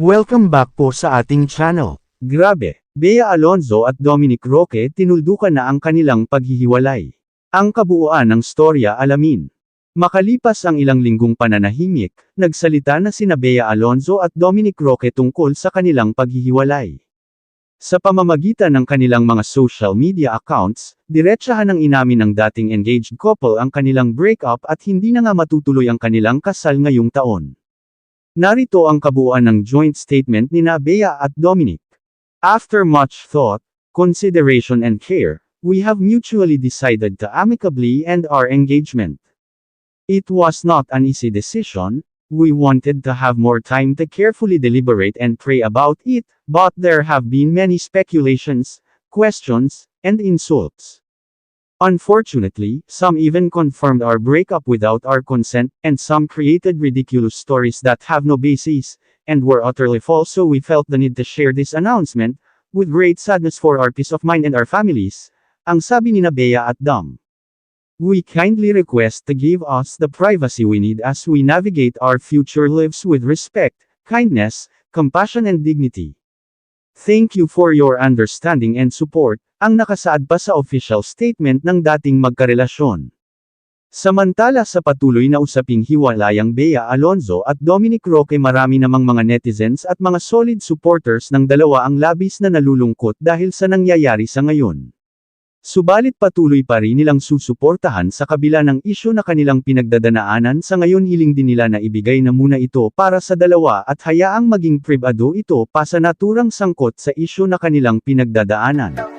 Welcome back po sa ating channel. Grabe, Bea Alonzo at Dominic Roque tinuldukan na ang kanilang paghihiwalay. Ang kabuuan ng storya alamin. Makalipas ang ilang linggong pananahimik, nagsalita na sina Bea Alonzo at Dominic Roque tungkol sa kanilang paghihiwalay. Sa pamamagitan ng kanilang mga social media accounts, diretsahan ng inamin ng dating engaged couple ang kanilang breakup at hindi na nga matutuloy ang kanilang kasal ngayong taon. Narito ang kabuuan ng joint statement ni Bea at Dominic. After much thought, consideration and care, we have mutually decided to amicably end our engagement. It was not an easy decision, we wanted to have more time to carefully deliberate and pray about it, but there have been many speculations, questions, and insults. Unfortunately, some even confirmed our breakup without our consent, and some created ridiculous stories that have no basis, and were utterly false so we felt the need to share this announcement, with great sadness for our peace of mind and our families, ang sabi ni Bea at Dom. We kindly request to give us the privacy we need as we navigate our future lives with respect, kindness, compassion and dignity. Thank you for your understanding and support, ang nakasaad pa sa official statement ng dating magkarelasyon. Samantala sa patuloy na usaping hiwalayang Bea Alonzo at Dominic Roque marami namang mga netizens at mga solid supporters ng dalawa ang labis na nalulungkot dahil sa nangyayari sa ngayon. Subalit patuloy pa rin nilang susuportahan sa kabila ng isyo na kanilang pinagdadanaanan sa ngayon hiling din nila na ibigay na muna ito para sa dalawa at hayaang maging pribado ito pa sa naturang sangkot sa isyo na kanilang pinagdadaanan.